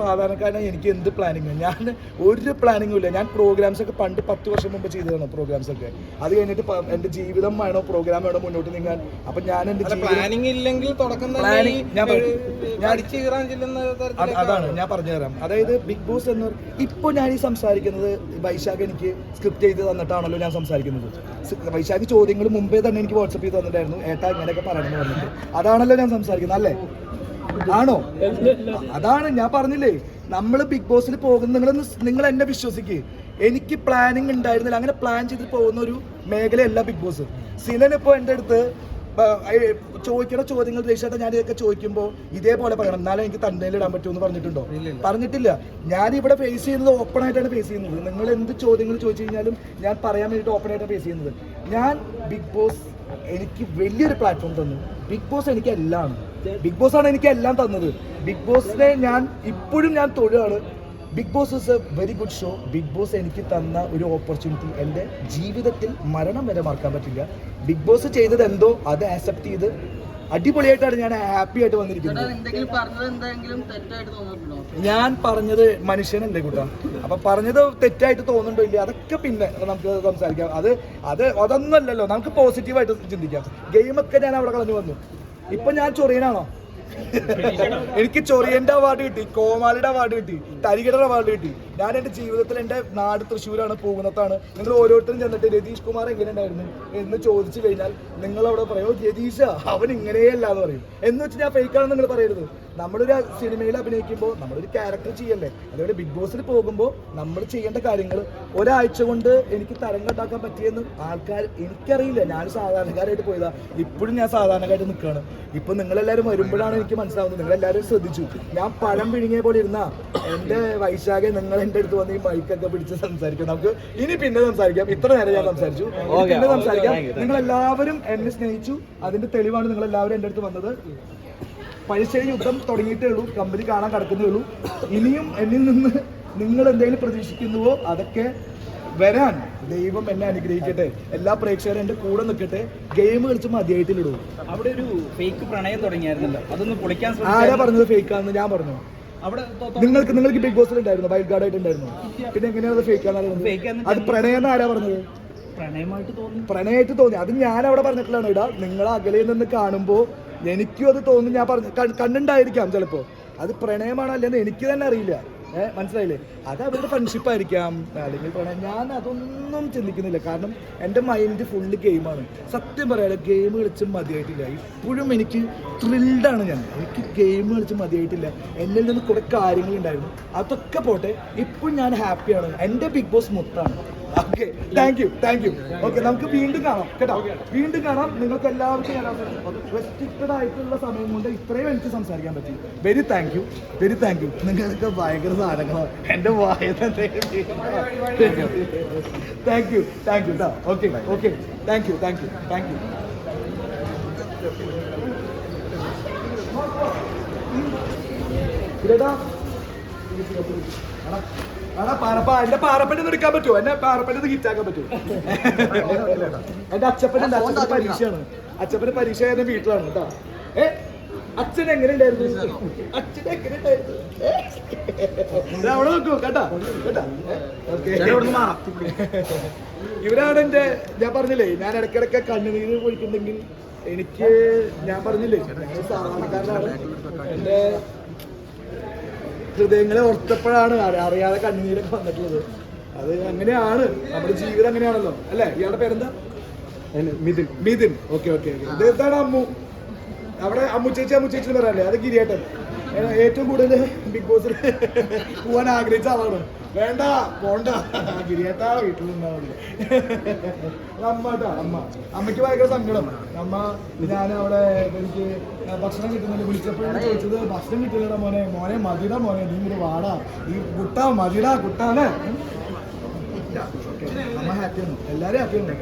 സാധാരണക്കാരനാണ് എനിക്ക് എന്ത് പ്ലാനിങ് ഞാൻ ഒരു പ്ലാനിങ്ങും ഇല്ല. ഞാൻ പ്രോഗ്രാംസ് ഒക്കെ പണ്ട് പത്ത് വർഷം മുമ്പ് ചെയ്തതാണ് പ്രോഗ്രാംസ് ഒക്കെ. അത് കഴിഞ്ഞിട്ട് എന്റെ എന്റെ ജീവിതം വേണോ പ്രോഗ്രാം വേണോ മുന്നോട്ട് നീങ്ങാൻ? അപ്പം ഞാൻ എന്റെ ജീവിതം പ്ലാനിങ് ഇല്ലെങ്കിൽ തുടക്കം അതാണ് ഞാൻ പറഞ്ഞു തരാം അതായത് ബിഗ് ബോസ് എന്ന് ഇപ്പൊ ഞാൻ ഈ സംസാരിക്കുന്നത് വൈശാഖ് എനിക്ക് സ്ക്രിപ്റ്റ് ചെയ്ത് തന്നിട്ടാണല്ലോ ഞാൻ സംസാരിക്കുന്നത്. വൈശാഖ് ചോദ്യങ്ങൾ മുമ്പേ തന്നെ എനിക്ക് വാട്സപ്പ് ചെയ്ത് തന്നിട്ടായിരുന്നു ഏട്ടാ ഇങ്ങനെയൊക്കെ പറയണമെന്ന് പറഞ്ഞിട്ട്. അതാണല്ലോ ഞാൻ സംസാരിക്കുന്നത് അല്ലേ? ആണോ? അതാണ് ഞാൻ പറഞ്ഞില്ലേ നമ്മൾ ബിഗ് ബോസിൽ പോകുന്ന നിങ്ങൾ നിങ്ങൾ എന്നെ വിശ്വസിക്ക്. എനിക്ക് പ്ലാനിങ് ഉണ്ടായിരുന്നില്ല. അങ്ങനെ പ്ലാൻ ചെയ്ത് പോകുന്ന ഒരു മേഖലയല്ല ബിഗ് ബോസ് സിനൻ ഇപ്പോൾ എന്റെ അടുത്ത് ചോദിക്കുന്ന ചോദ്യങ്ങൾ ദേശമായിട്ട് ഞാൻ ഇതൊക്കെ ചോദിക്കുമ്പോൾ ഇതേപോലെ പറയണം. എന്നാലും എനിക്ക് തണ്ടയിൽ ഇടാൻ പറ്റുമെന്ന് പറഞ്ഞിട്ടുണ്ടോ? പറഞ്ഞിട്ടില്ല. ഞാൻ ഇവിടെ ഫേസ് ചെയ്യുന്നത് ഓപ്പൺ ആയിട്ടാണ് ഫേസ് ചെയ്യുന്നത്. നിങ്ങൾ എന്ത് ചോദ്യങ്ങൾ ചോദിച്ചു കഴിഞ്ഞാലും ഞാൻ പറയാൻ വേണ്ടിയിട്ട് ഓപ്പൺ ആയിട്ടാണ് ഫേസ് ചെയ്യുന്നത്. ഞാൻ ബിഗ് ബോസ് എനിക്ക് വലിയൊരു പ്ലാറ്റ്ഫോം തന്നു. ബിഗ് ബോസ് എനിക്ക് എല്ലാം ബിഗ് ബോസ് ആണ് എനിക്ക് എല്ലാം തന്നത്. ബിഗ് ബോസിനെ ഞാൻ ഇപ്പോഴും ഞാൻ തൊഴുകയാണ് big boss is a very good show big boss എനിക്ക് തന്ന ഒരു ഓപ്പർച്യൂണിറ്റി എന്റെ ജീവിതത്തിൽ മരണം വരെ മറക്കാൻ പറ്റില്ല. ബിഗ് ബോസ് ചെയ്തത് എന്തോ അത് ആക്സെപ്റ്റ് ചെയ്ത് അടിപൊളിയായിട്ടാണ് ഞാൻ ഹാപ്പി ആയിട്ട് വന്നിരിക്കുന്നത്. ഞാൻ പറഞ്ഞത് മനുഷ്യനല്ലേ കൂട്ടാ? അപ്പൊ പറഞ്ഞത് തെറ്റായിട്ട് തോന്നുന്നുണ്ടോ ഇല്ല? അതൊക്കെ പിന്നെ നമുക്ക് സംസാരിക്കാം. അത് അത് അതൊന്നുമല്ലല്ലോ നമുക്ക് പോസിറ്റീവായിട്ട് ചിന്തിക്കാം. ഗെയിമൊക്കെ ഞാൻ അവിടെ കളഞ്ഞു വന്നു. ഇപ്പൊ ഞാൻ ചൊറിയനാണോ? എനിക്ക് ചൊറിയന്റെ അവാർഡ് കിട്ടി കോമാലിയുടെ അവാർഡ് കിട്ടി തരികടയുടെ അവാർഡ് കിട്ടി. ഞാൻ എന്റെ ജീവിതത്തിൽ എന്റെ നാട് തൃശ്ശൂരാണ് പോകുന്നതാണ് നിങ്ങൾ ഓരോരുത്തരും ചെന്നിട്ട് രതീഷ് കുമാർ എങ്ങനെ ഉണ്ടായിരുന്നു എന്ന് ചോദിച്ചു കഴിഞ്ഞാൽ നിങ്ങൾ അവിടെ പറയും "ഓ, രതീഷ അവൻ ഇങ്ങനെയല്ല എന്ന് പറയും. എന്ന് വെച്ച് ഞാൻ ഫേക്കാണെന്ന് നിങ്ങൾ പറയരുത്. നമ്മളൊരു സിനിമയിൽ അഭിനയിക്കുമ്പോൾ നമ്മളൊരു ക്യാരക്ടർ ചെയ്യല്ലേ? അതേപോലെ ബിഗ് ബോസിൽ പോകുമ്പോൾ നമ്മൾ ചെയ്യേണ്ട കാര്യങ്ങൾ ഒരാഴ്ച കൊണ്ട് എനിക്ക് തരംഗം ഉണ്ടാക്കാൻ പറ്റിയെന്ന് ആൾക്കാർ എനിക്കറിയില്ല. ഞാൻ സാധാരണക്കാരായിട്ട് പോയതാ. ഇപ്പോഴും ഞാൻ സാധാരണക്കാരായിട്ട് നിൽക്കുകയാണ് ഇപ്പം നിങ്ങളെല്ലാവരും വരുമ്പോഴാണ് എനിക്ക് മനസ്സിലാവുന്നത്. നിങ്ങളെല്ലാവരും ശ്രദ്ധിച്ചു. ഞാൻ പഴം പിഴുങ്ങിയ പോലെ ഇരുന്ന എന്റെ വൈശാഖെ നിങ്ങൾ എന്റെ അടുത്ത് വന്ന് ഈ മൈക്കൊക്കെ പിടിച്ച് സംസാരിക്കാം. നമുക്ക് ഇനി പിന്നെ സംസാരിക്കാം. ഇത്ര നേരം ഞാൻ സംസാരിച്ചു. പിന്നെ സംസാരിക്കാം. നിങ്ങൾ എല്ലാവരും എന്നെ സ്നേഹിച്ചു. അതിന്റെ തെളിവാണ് നിങ്ങൾ എല്ലാവരും എന്റെ അടുത്ത് വന്നത്. പഴശ്ശേരി യുദ്ധം തുടങ്ങിയിട്ടേ ഉള്ളൂ. കമ്പനി കാണാൻ കിടക്കുന്നേ ഉള്ളൂ. ഇനിയും എന്നിൽ നിന്ന് നിങ്ങൾ എന്തെങ്കിലും പ്രതീക്ഷിക്കുന്നുവോ? അതൊക്കെ വരാൻ ദൈവം എന്നെ അനുഗ്രഹിക്കട്ടെ. എല്ലാ പ്രേക്ഷകരും എന്റെ കൂടെ നിൽക്കട്ടെ. ഗെയിം കളിച്ച് മതിയായിട്ടില്ലടൂ അവിടെ ഒരു ഫേക്ക് പ്രണയം തുടങ്ങിയായിരുന്നല്ലോ. അതൊന്ന് പൊളിക്കാൻ ആരാ. പറഞ്ഞത് ഫേക്ക് ആണെന്ന് ഞാൻ പറഞ്ഞു. അവിടെ നിങ്ങൾക്ക് നിങ്ങൾക്ക് ബിഗ് ബോസിൽ ഉണ്ടായിരുന്നു. വൈൽഡ് ഗാർഡ് ആയിട്ട് ഉണ്ടായിരുന്നു. പിന്നെ എങ്ങനെയാണ് അത് ഫേക്ക് ആണ് അത് പ്രണയം ആരാ പറഞ്ഞത്? പ്രണയമായിട്ട് തോന്നി. പ്രണയമായിട്ട് തോന്നി. അത് ഞാൻ അവിടെ പറഞ്ഞിട്ടുള്ളതാണ്. ഇടാ നിങ്ങൾ അകലെ നിന്ന് കാണുമ്പോൾ എനിക്കും അത് തോന്നി. ഞാൻ പറഞ്ഞു കണ്ടുണ്ടായിരിക്കാം ചിലപ്പോൾ അത് പ്രണയമാണോ അല്ലെന്ന് എനിക്ക് തന്നെ അറിയില്ല. ഏഹ് മനസ്സിലായില്ലേ? അത് അവരുടെ ഫ്രണ്ട്ഷിപ്പ് ആയിരിക്കാം. അല്ലെങ്കിൽ പ്രണയം ഞാൻ അതൊന്നും ചിന്തിക്കുന്നില്ല. കാരണം എന്റെ മൈൻഡ് ഫുള്ള് ഗെയിമാണ് സത്യം പറയാലോ ഗെയിം കളിച്ച് മതിയായിട്ടില്ല. ഇപ്പോഴും എനിക്ക് ത്രിൽഡാണ് ഞാൻ. എനിക്ക് ഗെയിം കളിച്ച് മതിയായിട്ടില്ല. എന്നിൽ നിന്ന് കുറേ കാര്യങ്ങളുണ്ടായിരുന്നു. അതൊക്കെ പോട്ടെ ഇപ്പം ഞാൻ ഹാപ്പിയാണ് എന്റെ big boss മൊത്തമാണ് okay thank you thank you okay നമുക്ക് വീണ്ടും കാണാം കേട്ടോ. വീണ്ടും കാണാം. നിങ്ങൾക്ക് എല്ലാവർക്കും റെസ്ട്രിക്റ്റഡ് ആയിട്ടുള്ള സമയം കൊണ്ട് ഇത്രയും എനിക്ക് സംസാരിക്കാൻ പറ്റി. Very thank you very thank you നിങ്ങളൊക്കെ ഭയങ്കര സാധനങ്ങളാണ് എന്റെ വായ താങ്ക് യു താങ്ക് യു കേട്ടോ okay okay thank you thank you thank you പാറപ്പ എന്റെ പാറപ്പന്റെ എടുക്കാൻ പറ്റുമോ? എന്നെ പാറപ്പന്റെ ഹിറ്റാക്കാൻ പറ്റുമോ? എന്റെ അച്ഛപ്പൻ അച്ഛന്റെ പരീക്ഷയാണ്. അച്ഛപ്പന്റെ പരീക്ഷ എന്റെ വീട്ടിലാണ് കേട്ടോ. ഏ അച്ഛൻ എങ്ങനെ ഉണ്ടായിരുന്നു? അച്ഛൻ എങ്ങനെ ഉണ്ടായിരുന്നു? അവിടെ നോക്കൂ കേട്ടാ കേട്ടാ. ഇവരാണ് എന്റെ ഞാൻ പറഞ്ഞില്ലേ ഞാൻ ഇടയ്ക്കിടയ്ക്ക് കണ്ണുനീര് പോയിട്ടുണ്ടെങ്കിൽ എനിക്ക് ഞാൻ പറഞ്ഞില്ലേ സാധാരണക്കാരനാണ്. എന്റെ ഹൃദയങ്ങളെ ഓർത്തപ്പോഴാണ് അറിയാതെ കണ്ണുനീരൊക്കെ വന്നിട്ടുള്ളത്. അത് അങ്ങനെയാണ്. നമ്മുടെ ജീവിതം അങ്ങനെയാണല്ലോ. അല്ലേ? ഇയാളുടെ പേരെന്താ? Mithun. Mithun. Okay okay okay. ഇതാണ് അമ്മു. അവിടെ അമ്മു ചേച്ചി അമ്മു ചേച്ചി എന്ന് പറയാല്ലേ? അത് ഗിരിയേട്ടൻ. ഏറ്റവും കൂടുതൽ ബിഗ് ബോസിൽ പോവാൻ ആഗ്രഹിച്ച ആളാണ്. വേണ്ട പോണ്ട. ഗിരിയേട്ടാ വീട്ടിൽ നിന്നാ അമ്മ. അമ്മ അമ്മയ്ക്ക് ഭയങ്കര സങ്കടം. അമ്മ ഞാൻ അവിടെ എനിക്ക് ഭക്ഷണം കിട്ടുന്നില്ല വിളിച്ചപ്പോഴാണ് ചോദിച്ചത് ഭക്ഷണം കിട്ടില്ലടാ മോനെ. മോനെ മതിടാ മോനെ. നീ ഒരു വാടാ. ഈ കുട്ട മതിടാ കുട്ടാണ് അമ്മ ഹാപ്പിയാണ് എല്ലാവരും ഹാപ്പിയാണ്